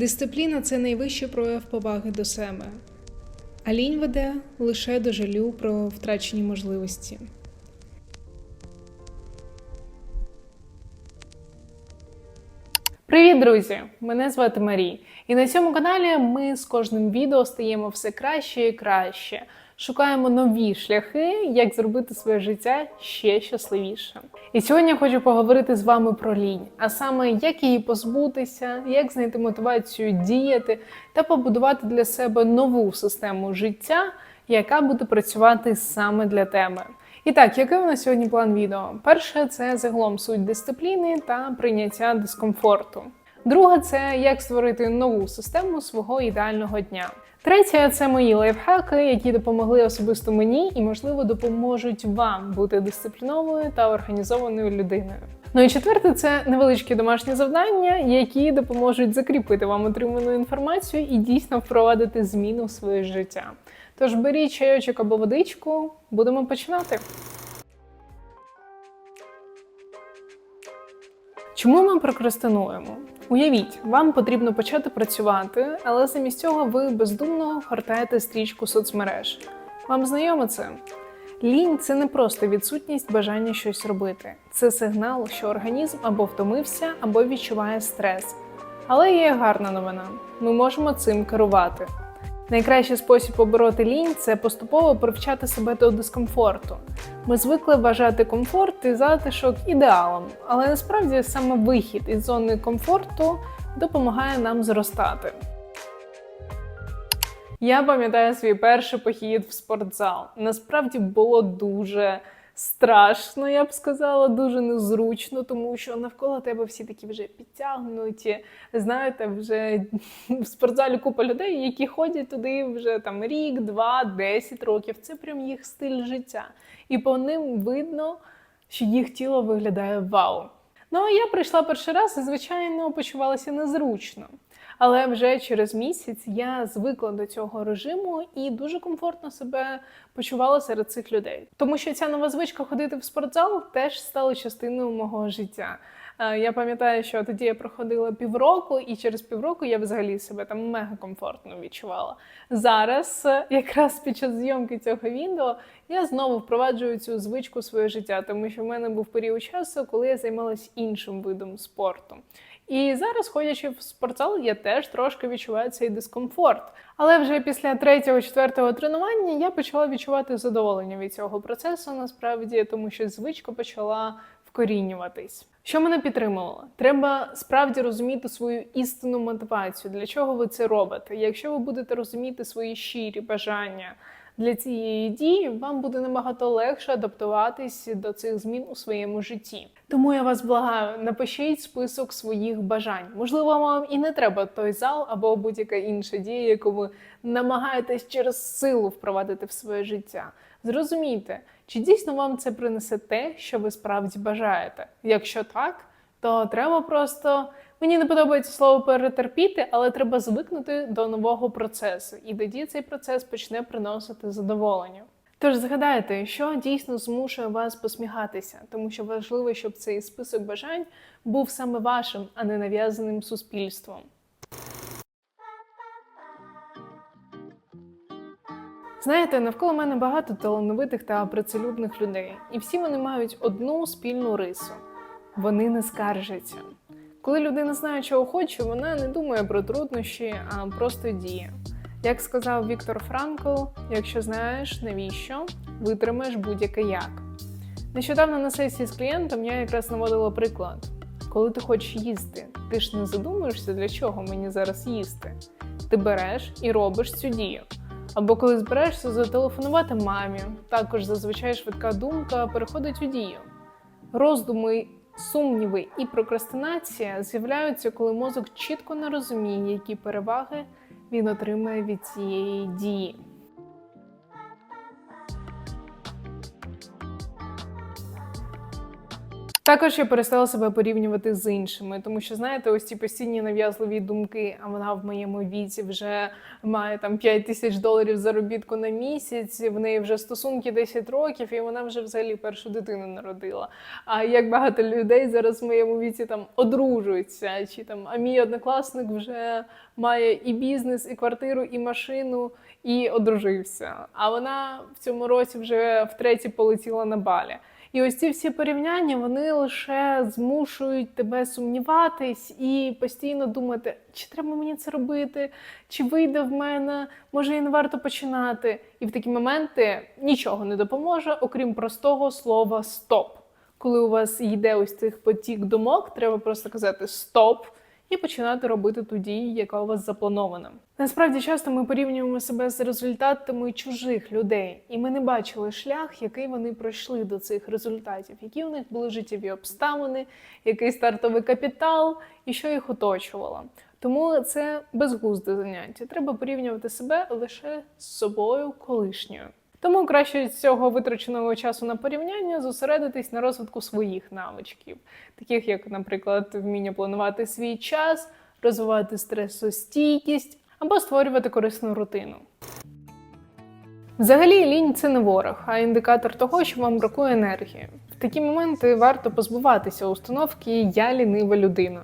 Дисципліна це найвищий прояв поваги до себе, а лінь веде лише до жалю про втрачені можливості. Привіт, друзі! Мене звати Марій, і на цьому каналі ми з кожним відео стаємо все краще і краще. Шукаємо нові шляхи, як зробити своє життя ще щасливішим. І сьогодні я хочу поговорити з вами про лінь, а саме як її позбутися, як знайти мотивацію діяти та побудувати для себе нову систему життя, яка буде працювати саме для тебе. І так, який у нас сьогодні план відео? Перше це загалом суть дисципліни та прийняття дискомфорту. Друге це як створити нову систему свого ідеального дня. Третє це мої лайфхаки, які допомогли особисто мені і, можливо, допоможуть вам бути дисциплінованою та організованою людиною. Ну і четверте це невеличкі домашні завдання, які допоможуть закріпити вам отриману інформацію і дійсно впровадити зміну в своє життя. Тож беріть чайочок або водичку, будемо починати. Чому ми прокрастинуємо? Уявіть, вам потрібно почати працювати, але замість цього ви бездумно гортаєте стрічку соцмереж. Вам знайомо це? Лінь це не просто відсутність бажання щось робити. Це сигнал, що організм або втомився, або відчуває стрес. Але є гарна новина: ми можемо цим керувати. Найкращий спосіб побороти лінь це поступово привчати себе до дискомфорту. Ми звикли вважати комфорт і затишок ідеалом, але насправді саме вихід із зони комфорту допомагає нам зростати. Я пам'ятаю свій перший похід в спортзал. Насправді було дуже страшно, я б сказала, дуже незручно, тому що навколо тебе всі такі вже підтягнуті. Знаєте, вже в спортзалі купа людей, які ходять туди вже там рік, два, десять років. Це прям їх стиль життя. І по ним видно, що їх тіло виглядає вау. Ну а я прийшла перший раз і, звичайно, почувалася незручно. Але вже через місяць я звикла до цього режиму і дуже комфортно себе почувала серед цих людей. Тому що ця нова звичка ходити в спортзал теж стала частиною мого життя. Е, Я пам'ятаю, що тоді я проходила півроку, і через півроку я взагалі себе там мега комфортно відчувала. Зараз, е, якраз під час зйомки цього відео, я знову впроваджую цю звичку в своє життя, тому що в мене був період часу, коли я займалась іншим видом спорту. І зараз, ходячи в спортзал, я теж трошки відчуваю цей дискомфорт. Але вже після третього-четвертого тренування я почала відчувати задоволення від цього процесу, насправді, тому що звичка почала вкорінюватись. Що мене підтримувало? Треба справді розуміти свою істинну мотивацію, для чого ви це робите. Якщо ви будете розуміти свої щирі бажання для цієї дії, вам буде набагато легше адаптуватись до цих змін у своєму житті. Тому я вас благаю, напишіть список своїх бажань. Можливо, вам і не треба той зал або будь-яка інша дія, яку ви намагаєтесь через силу впровадити в своє життя. Зрозумійте, чи дійсно вам це принесе те, що ви справді бажаєте. Якщо так, то треба просто. Мені не подобається слово перетерпіти, але треба звикнути до нового процесу, і тоді цей процес почне приносити задоволення. Тож згадайте, що дійсно змушує вас посміхатися, тому що важливо, щоб цей список бажань був саме вашим, а не нав'язаним суспільством. Знаєте, навколо мене багато талановитих та працелюбних людей, і всі вони мають одну спільну рису: вони не скаржаться. Коли людина знає, чого хоче, вона не думає про труднощі, а просто діє. Як сказав Віктор Франкл, якщо знаєш навіщо, витримаєш будь-яке як. Нещодавно на сесії з клієнтом я якраз наводила приклад. Коли ти хочеш їсти, ти ж не задумуєшся, для чого мені зараз їсти. Ти береш і робиш цю дію. Або коли збираєшся зателефонувати мамі, також зазвичай швидка думка переходить у дію. Роздуми Сумніви і прокрастинація з'являються, коли мозок чітко не розуміє, які переваги він отримає від цієї дії. Також я перестала себе порівнювати з іншими, тому що знаєте, ось ці постійні нав'язливі думки, а вона в моєму віці вже має там 5 тисяч доларів заробітку на місяць, в неї вже стосунки 10 років, і вона вже взагалі першу дитину народила. А як багато людей зараз в моєму віці там одружуються, чи там а мій однокласник вже має і бізнес, і квартиру, і машину, і одружився. А вона в цьому році вже втретє полетіла на балі. І ось ці всі порівняння вони лише змушують тебе сумніватись і постійно думати, чи треба мені це робити, чи вийде в мене, може і не варто починати. І в такі моменти нічого не допоможе, окрім простого слова стоп. Коли у вас йде ось цих потік думок, треба просто казати стоп і починати робити ту дію, яка у вас запланована. Насправді часто ми порівнюємо себе з результатами чужих людей, і ми не бачили шлях, який вони пройшли до цих результатів, які у них були життєві обставини, який стартовий капітал і що їх оточувало. Тому це безглузде заняття. Треба порівнювати себе лише з собою колишньою. Тому краще з цього витраченого часу на порівняння зосередитись на розвитку своїх навичків, таких як, наприклад, вміння планувати свій час, розвивати стресостійкість або створювати корисну рутину. Взагалі, лінь це не ворог, а індикатор того, що вам бракує енергії. В такі моменти варто позбуватися установки Я лінива людина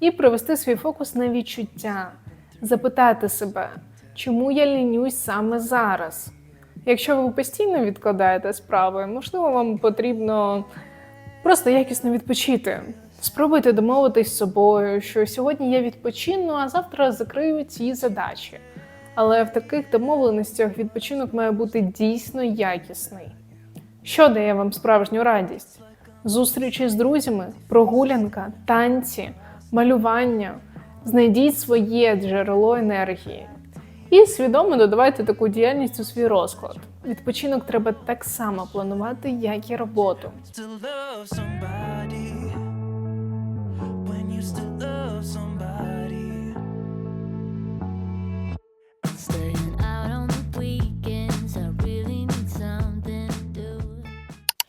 і привести свій фокус на відчуття, запитати себе, чому я лінюсь саме зараз. Якщо ви постійно відкладаєте справи, можливо, вам потрібно просто якісно відпочити. Спробуйте домовитись з собою, що сьогодні я відпочину, а завтра закрию ці задачі. Але в таких домовленостях відпочинок має бути дійсно якісний. Що дає вам справжню радість? Зустрічі з друзями, прогулянка, танці, малювання. Знайдіть своє джерело енергії. І свідомо додавайте таку діяльність у свій розклад. Відпочинок треба так само планувати, як і роботу.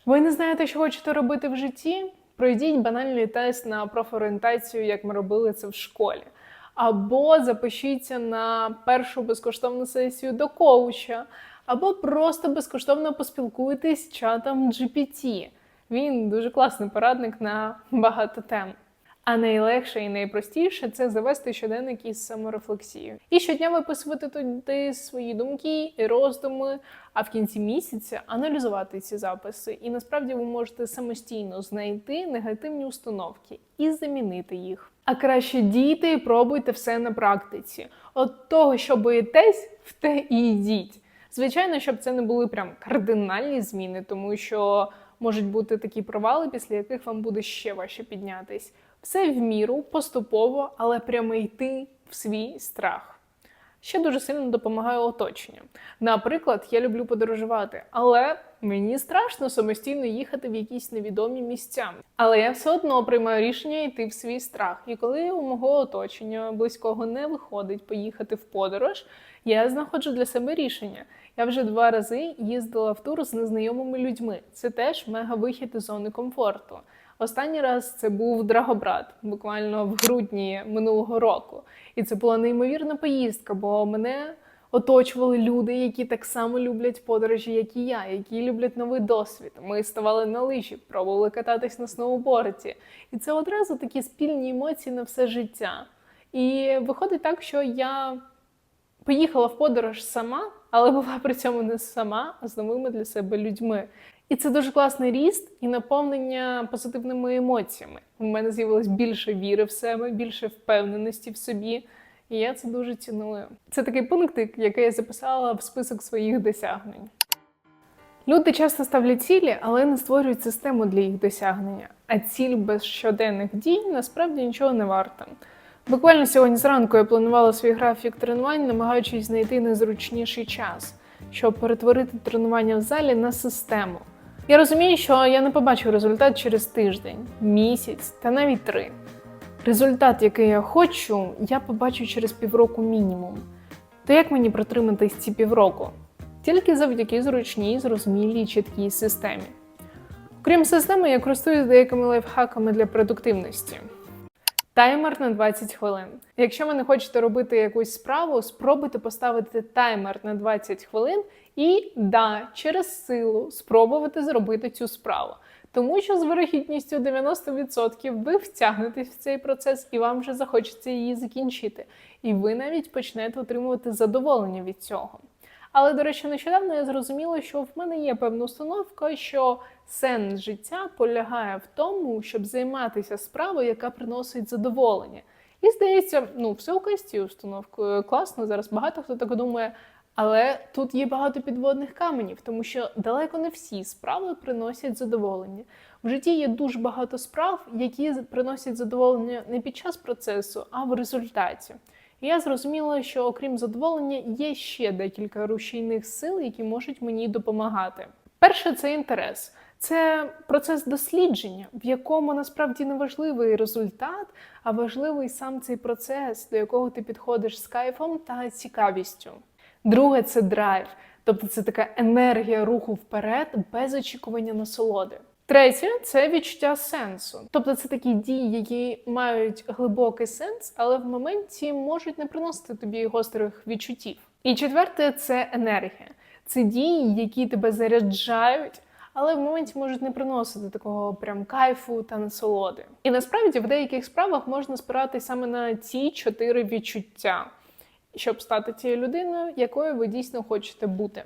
Ви не знаєте, що хочете робити в житті? Пройдіть банальний тест на профорієнтацію, як ми робили це в школі. Або запишіться на першу безкоштовну сесію до коуча, або просто безкоштовно поспілкуйтесь з чатом GPT. Він дуже класний порадник на багато тем. А найлегше і найпростіше це завести щоденник із саморефлексією. І щодня виписувати туди свої думки і роздуми, а в кінці місяця аналізувати ці записи. І насправді ви можете самостійно знайти негативні установки і замінити їх. А краще дійте і пробуйте все на практиці. От того, що боїтесь, в те і йдіть. Звичайно, щоб це не були прям кардинальні зміни, тому що можуть бути такі провали, після яких вам буде ще важче піднятись. Все в міру, поступово, але прямо йти в свій страх. Ще дуже сильно допомагає оточення. Наприклад, я люблю подорожувати, але мені страшно самостійно їхати в якісь невідомі місця. Але я все одно приймаю рішення йти в свій страх. І коли у мого оточення близького не виходить поїхати в подорож, я знаходжу для себе рішення. Я вже два рази їздила в тур з незнайомими людьми. Це теж мега вихід із зони комфорту. Останній раз це був Драгобрат, буквально в грудні минулого року. І це була неймовірна поїздка, бо мене оточували люди, які так само люблять подорожі, як і я, які люблять новий досвід. Ми ставали на лижі, пробували кататись на сноуборді. І це одразу такі спільні емоції на все життя. І виходить так, що я поїхала в подорож сама, але була при цьому не сама, а з новими для себе людьми. І це дуже класний ріст і наповнення позитивними емоціями. У мене з'явилось більше віри в себе, більше впевненості в собі. І я це дуже ціную. Це такий пункт, який я записала в список своїх досягнень. Люди часто ставлять цілі, але не створюють систему для їх досягнення. А ціль без щоденних дій насправді нічого не варта. Буквально сьогодні зранку я планувала свій графік тренувань, намагаючись знайти найзручніший час, щоб перетворити тренування в залі на систему. Я розумію, що я не побачу результат через тиждень, місяць та навіть три. Результат, який я хочу, я побачу через півроку мінімум. То як мені протриматись ці півроку? Тільки завдяки зручній, зрозумілій, чіткій системі. Крім системи, я користуюсь деякими лайфхаками для продуктивності. Таймер на 20 хвилин. Якщо ви не хочете робити якусь справу, спробуйте поставити таймер на 20 хвилин і да, через силу спробувати зробити цю справу. Тому що з вирогідністю 90% ви втягнетесь в цей процес і вам вже захочеться її закінчити. І ви навіть почнете отримувати задоволення від цього. Але, до речі, нещодавно я зрозуміла, що в мене є певна установка, що сенс життя полягає в тому, щоб займатися справою, яка приносить задоволення. І здається, ну все окей з установкою. Класно, зараз багато хто так думає. Але тут є багато підводних каменів, тому що далеко не всі справи приносять задоволення. В житті є дуже багато справ, які приносять задоволення не під час процесу, а в результаті. І я зрозуміла, що окрім задоволення є ще декілька рушійних сил, які можуть мені допомагати. Перше це інтерес. Це процес дослідження, в якому насправді не важливий результат, а важливий сам цей процес, до якого ти підходиш з кайфом та цікавістю. Друге це драйв, тобто це така енергія руху вперед без очікування насолоди. Третє це відчуття сенсу. Тобто це такі дії, які мають глибокий сенс, але в моменті можуть не приносити тобі гострих відчуттів. І четверте це енергія. Це дії, які тебе заряджають, але в моменті можуть не приносити такого прям кайфу та насолоди. І насправді в деяких справах можна спиратись саме на ці чотири відчуття, щоб стати тією людиною, якою ви дійсно хочете бути.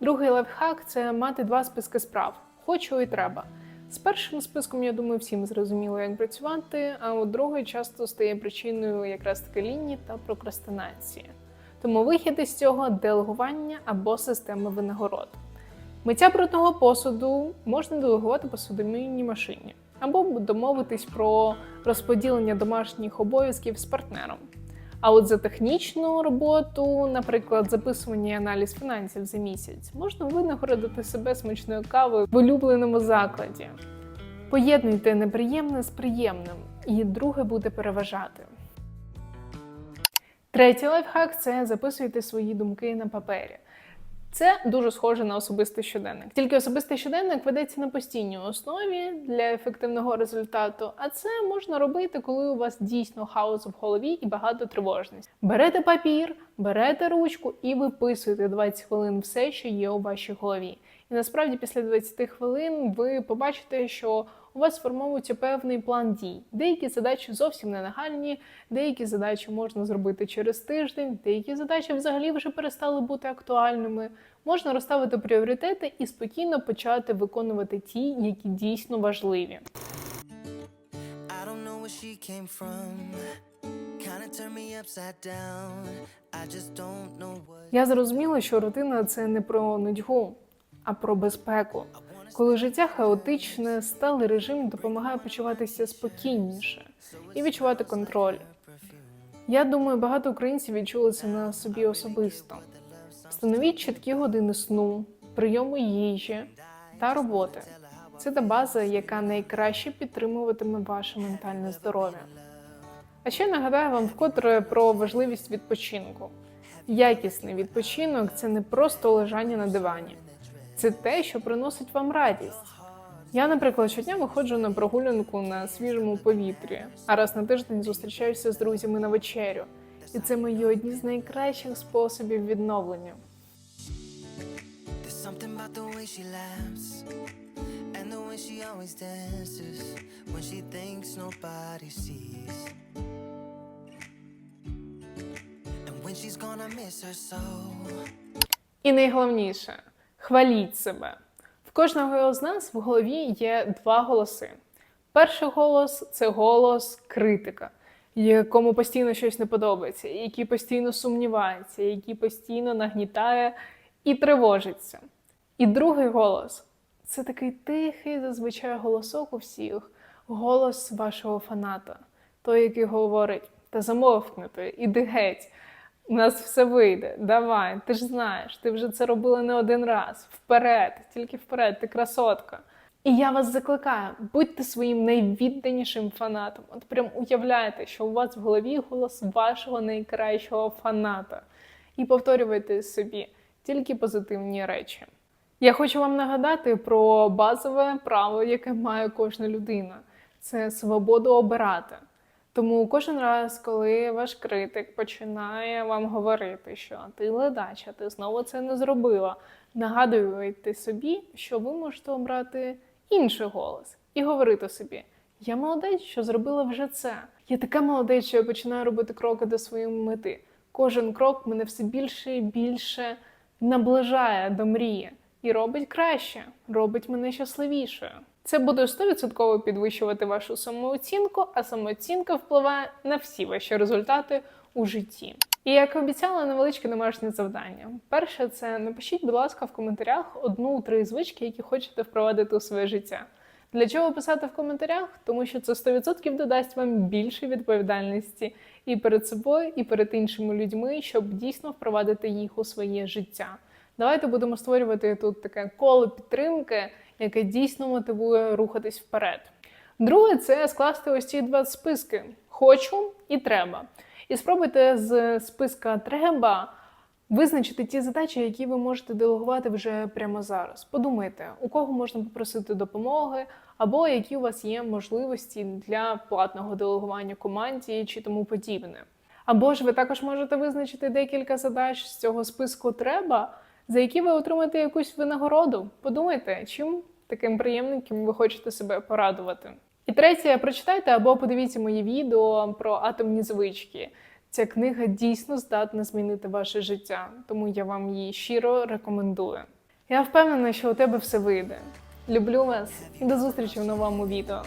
Другий лайфхак це мати два списки справ: хочу і треба. З першим списком, я думаю, всім зрозуміло, як працювати, а от другий часто стає причиною якраз таки лінії та прокрастинації. Тому вихід із цього делегування або система винагород. Миття брудного посуду можна делегувати посудомийній машині, або домовитись про розподілення домашніх обов'язків з партнером. А от за технічну роботу, наприклад, записування і аналіз фінансів за місяць, можна винагородити себе смачною кавою в улюбленому закладі. Поєднуйте неприємне з приємним, і друге буде переважати. Третій лайфхак це записуйте свої думки на папері. Це дуже схоже на особистий щоденник. Тільки особистий щоденник ведеться на постійній основі для ефективного результату. А це можна робити, коли у вас дійсно хаос в голові і багато тривожності. Берете папір, берете ручку і виписуєте 20 хвилин все, що є у вашій голові. І насправді після 20 хвилин ви побачите, що у вас сформовується певний план дій. Деякі задачі зовсім не нагальні, деякі задачі можна зробити через тиждень, деякі задачі взагалі вже перестали бути актуальними. Можна розставити пріоритети і спокійно почати виконувати ті, які дійсно важливі. Я зрозуміла, що рутина це не про нудьгу, а про безпеку. Коли життя хаотичне, сталий режим допомагає почуватися спокійніше і відчувати контроль. Я думаю, багато українців відчули це на собі особисто. Встановіть чіткі години сну, прийому їжі та роботи. Це та база, яка найкраще підтримуватиме ваше ментальне здоров'я. А ще нагадаю вам вкотре про важливість відпочинку. Якісний відпочинок це не просто лежання на дивані, це те, що приносить вам радість. Я, наприклад, щодня виходжу на прогулянку на свіжому повітрі, а раз на тиждень зустрічаюся з друзями на вечерю. І це мої одні з найкращих способів відновлення. І найголовніше хваліть себе. В кожного з нас в голові є два голоси. Перший голос це голос критика, якому постійно щось не подобається, який постійно сумнівається, який постійно нагнітає і тривожиться. І другий голос це такий тихий, зазвичай голосок у всіх, голос вашого фаната, той, який говорить: та замовкнути, іди геть. У нас все вийде. Давай, ти ж знаєш, ти вже це робила не один раз. Вперед, тільки вперед, ти красотка. І я вас закликаю, будьте своїм найвідданішим фанатом. От прям уявляйте, що у вас в голові голос вашого найкращого фаната. І повторювайте собі тільки позитивні речі. Я хочу вам нагадати про базове право, яке має кожна людина це свободу обирати. Тому кожен раз, коли ваш критик починає вам говорити, що ти ледача, ти знову це не зробила, нагадуйте собі, що ви можете обрати інший голос і говорити собі: Я молодець, що зробила вже це. Я така молодець, що я починаю робити кроки до своєї мети. Кожен крок мене все більше і більше наближає до мрії і робить краще, робить мене щасливішою. Це буде 100% підвищувати вашу самооцінку, а самооцінка впливає на всі ваші результати у житті. І як обіцяла, невеличке домашнє завдання. Перше, це напишіть, будь ласка, в коментарях одну-три звички, які хочете впровадити у своє життя. Для чого писати в коментарях? Тому що це 100% додасть вам більше відповідальності і перед собою, і перед іншими людьми, щоб дійсно впровадити їх у своє життя. Давайте будемо створювати тут таке коло підтримки, яке дійсно мотивує рухатись вперед. Друге, це скласти ось ці два списки: хочу і треба. І спробуйте з списка треба визначити ті задачі, які ви можете делегувати вже прямо зараз. Подумайте, у кого можна попросити допомоги, або які у вас є можливості для платного делегування команді чи тому подібне. Або ж ви також можете визначити декілька задач з цього списку треба, за які ви отримаєте якусь винагороду. Подумайте, чим таким приємненьким ви хочете себе порадувати. І третє, прочитайте або подивіться мої відео про атомні звички. Ця книга дійсно здатна змінити ваше життя, тому я вам її щиро рекомендую. Я впевнена, що у тебе все вийде. Люблю вас і до зустрічі в новому відео.